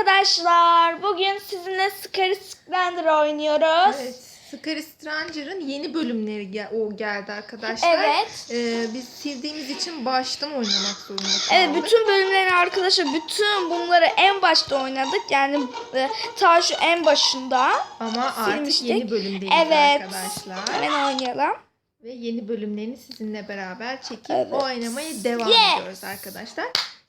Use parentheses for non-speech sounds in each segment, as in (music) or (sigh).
arkadaşlar. Bugün sizinle Scary Splendor oynuyoruz. Evet. Scary Stranger'ın yeni bölümleri gel o geldi arkadaşlar. Evet. Ee, biz sildiğimiz için baştan oynamak zorunda kaldık. Evet bütün bölümlerini arkadaşlar bütün bunları en başta oynadık. Yani e, ta şu en başında. Ama artık silmiştik. yeni bölümdeyiz Evet. arkadaşlar. Hemen oynayalım. Ve yeni bölümlerini sizinle beraber çekip Evet. oynamaya devam Yes. ediyoruz arkadaşlar.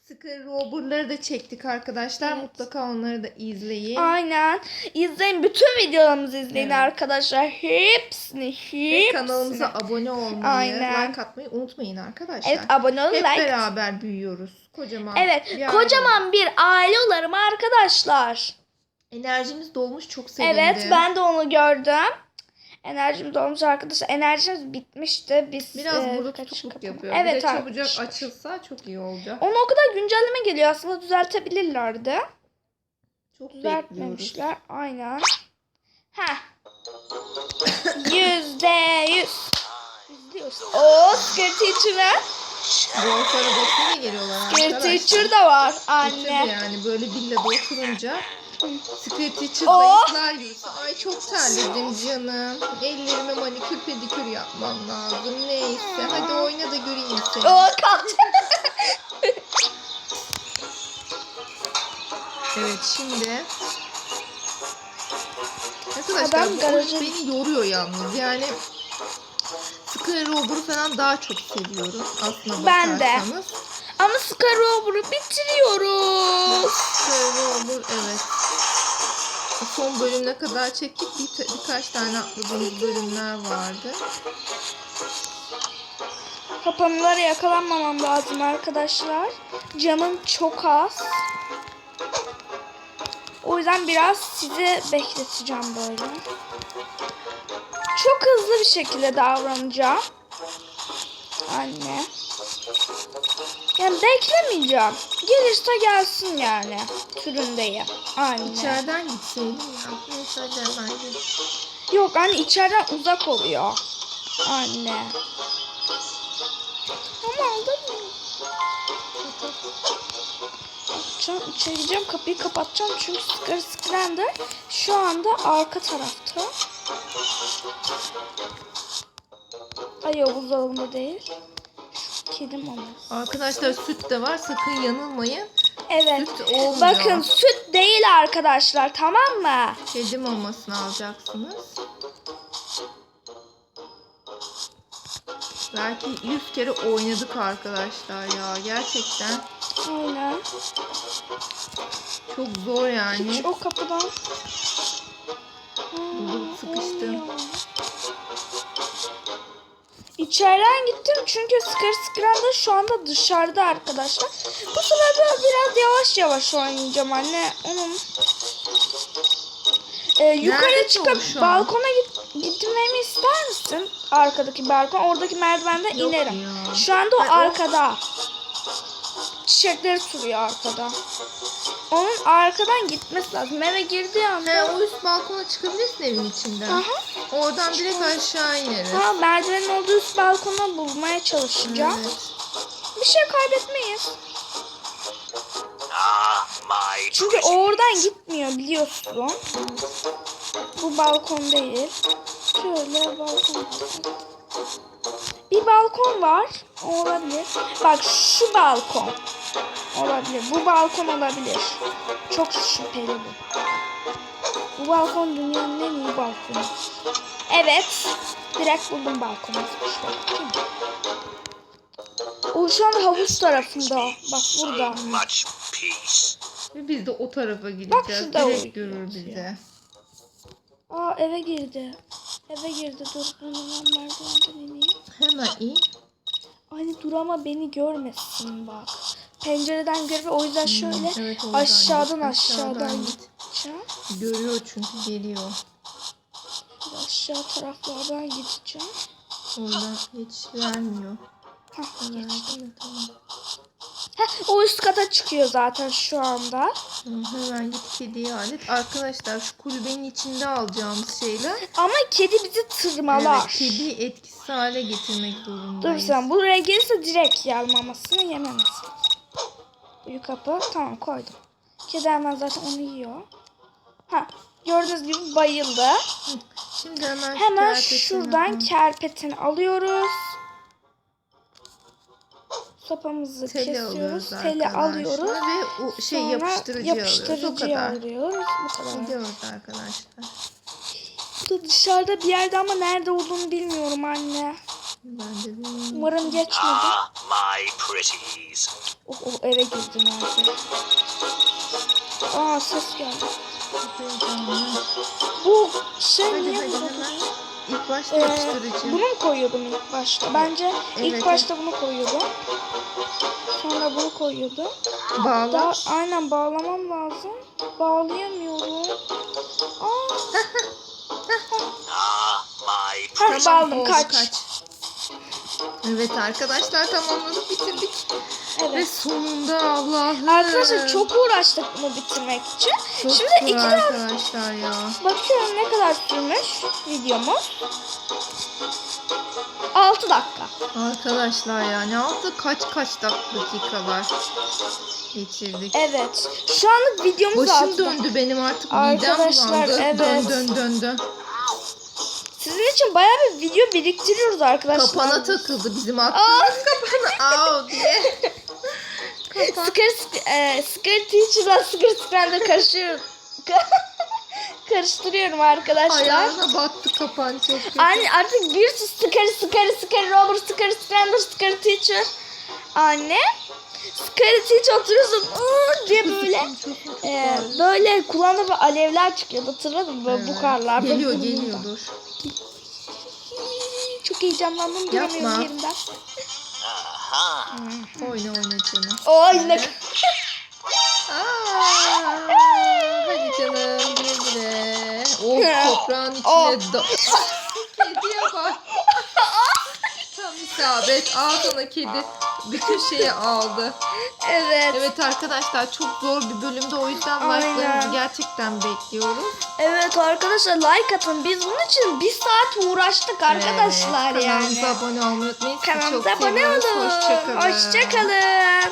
Scary Rober'ları da çektik arkadaşlar. Evet. Mutlaka onları da izleyin. Aynen. İzleyin. Bütün videolarımızı izleyin Evet. arkadaşlar. Hepsini, Ve hepsini. kanalımıza abone olmayı, Aynen. like atmayı unutmayın arkadaşlar. Evet abone olun. Hep like. beraber büyüyoruz. Kocaman. Evet. bir aile. Kocaman bir aile olalım arkadaşlar. Enerjimiz dolmuş çok sevindim. Evet ben de onu gördüm. Enerjim dolmuş arkadaşlar. Enerjimiz bitmişti. Biz Biraz e, kaç tutukluk yapıyor. Evet bir de arkadaşlar. çabucak açılsa çok iyi olacak. Ona o kadar güncelleme geliyor aslında düzeltebilirlerdi. Çok bekliyoruz. Düzeltmemişler. Aynen. Heh. Yüzde yüz. İzliyoruz. Oo, Scare Teacher'a. Arabasıyla geliyorlar arkadaşlar. Teacher da var Teacher anne. yani böyle villada oturunca Scare Teacher Oh! zayıflar. Ay çok terledim canım. Ellerime manikür pedikür yapmam lazım. Neyse hadi oyna da göreyim seni. Oo kalktı. (laughs) Evet şimdi Arkadaşlar Adam bu oyun beni yoruyor yalnız. Yani Scary Rober'ı falan daha çok seviyorum aslında Ben de. bakarsanız. Ama Scare Rover'ı bitiriyoruz. Scary Rober evet. Son bölümüne kadar çektik. Bir, birkaç tane atladığımız bölümler vardı. Kapanılara yakalanmamam lazım arkadaşlar. Canım çok az. O yüzden biraz sizi bekleteceğim böyle. Çok hızlı bir şekilde davranacağım. Anne. Yani beklemeyeceğim. Gelirse gelsin yani. Türündeyim. Anne. İçeriden gitseydim ya. Neyse. Yok anne içeriden uzak oluyor. Anne. Ama aldırmıyor. Can, içeri gideceğim kapıyı kapatacağım çünkü Scary Splendor şu anda arka tarafta. Ay yok buzdolabında değil. Şu kedi maması. Arkadaşlar süt de var. Sakın yanılmayın. Evet. Süt olmuyor. Bakın süt değil arkadaşlar tamam mı? Kedi mamasını alacaksınız. Belki 100 kere oynadık arkadaşlar ya. Gerçekten Aynen. çok zor yani. Hiç o kapıdan. Buldum, sıkıştım. İçeriden gittim çünkü Scare Screen'de şu anda dışarıda arkadaşlar. Bu sırada biraz yavaş yavaş oynayacağım anne. Onun Ee, yukarı çıkıp balkona git, gitmemi ister misin? Arkadaki balkon. Oradaki merdivenden Yok inerim. ya. Şu anda o Ay, arkada. Çiçekleri turuyor arkada. Onun arkadan gitmesi lazım. Eve girdiği anda. He, o üst balkona çıkabilirsin evin içinden. Aha. Oradan direkt aşağı ineriz. Ha, merdivenin olduğu üst balkona bulmaya çalışacağım. Evet. Bir şey kaybetmeyiz. Ah, Çünkü o oradan gitmiyor biliyorsun. Bu balkon değil. Şöyle balkon. Bir balkon var. O olabilir. Bak şu balkon. Olabilir. Bu balkon olabilir. Çok şüpheli bu. Bu balkon dünyanın en iyi balkonu. Evet. Direkt buldum balkonu. O şu an havuz tarafında. Bak burada. Ve biz de o tarafa gideceğiz. şurada direkt görür bizi. Aa eve girdi. Eve girdi. Dur ben hemen merdivenden ineyim. Hemen in. Anne dur ama beni görmesin bak. Pencereden görme o yüzden şöyle Evet, aşağıdan aşağıdan gideceğim. Görüyor çünkü geliyor. Aşağı taraflardan gideceğim. Oradan hiç vermiyor. Verdi geçtim. Tamam. Heh, o üst kata çıkıyor zaten şu anda. Tamam, Hemen git kediyi hallet. Arkadaşlar şu kulübenin içinde alacağımız şeyler. Ama kedi bizi tırmalar. Evet, kediyi etkisiz hale getirmek Dur zorundayız. sen buraya gelirse direkt yer mamasını yememesi. Büyük kapı tamam koydum. Kedi hemen zaten onu yiyor. Ha, gördüğünüz gibi bayıldı. Şimdi hemen, Hemen kerpetini- şuradan kerpetini alıyoruz. Sopamızı Teli kesiyoruz. alıyoruz Teli alıyoruz. Ve o şey Sonra yapıştırıcı alıyoruz. O yapıştırıcıyı kadar. alıyoruz. Bu kadar. Gidiyoruz arkadaşlar. Bu da dışarıda bir yerde ama nerede olduğunu bilmiyorum anne. Umarım geçmedi. Ah, my pretties. Oh, oh eve girdi nerede? Aa ses geldi. Bu şey Hadi niye. İlk başta Ee, yapıştırıcı. bunu mu koyuyordum ilk başta? Bence ilk Evet, başta bunu koyuyordum. Sonra bunu koyuyordum. Bağla. Daha aynen bağlamam lazım. Bağlayamıyorum. Aa, (laughs) Ah, my ha, bağladım oldu, kaç. Evet arkadaşlar tamamladık bitirdik. Ve Evet. sonunda Allah'ım. Arkadaşlar çok uğraştık bunu bitirmek için. Çok Şimdi iki arkadaşlar ya. bakıyorum ne kadar sürmüş videomuz. 6 dakika. Arkadaşlar ya ne yaptı kaç kaç dak- dakikalar geçirdik. Evet. Şu anlık videomuz Başım 6 döndü benim artık midem bulandı. evet. Dön dön dön dön. Sizin için bayağı bir video biriktiriyoruz arkadaşlar. Kapana takıldı bizim attığımız kapana. (laughs) Au diye. Sıkır sıkır, e, sıkır teacher'la sıkır screen'de karıştırıyorum. Arkadaşlar. Ayağına battı kapan çok kötü. Anne artık bir sürü sıkır sıkır sıkır robber sıkır screen'de sıkır teacher. Anne. Sıkır teacher oturuyorsun "Iı" diye böyle. e, böyle kulağına bir alevler çıkıyordu hatırladın mı? Böyle bukarlar. böyle Geliyor burnundan. geliyor dur. Çok heyecanlandım Yapma. duramıyorum yerimden. Aha. Oyna oyna canım. Oy ne Aa, hadi canım güle güle. Oh (laughs) toprağın Oh. içine da. Kediye bak. Tam isabet. Al sana kedi. Bütün şeyi aldı. Evet. Evet arkadaşlar çok zor bir bölümde o yüzden like'larınızı gerçekten bekliyoruz. Evet arkadaşlar like atın. Biz bunun için bir saat uğraştık arkadaşlar evet, yani. Kanalımıza abone olmayı unutmayın. Kanalımıza abone olun. Hoşçakalın. Hoşçakalın.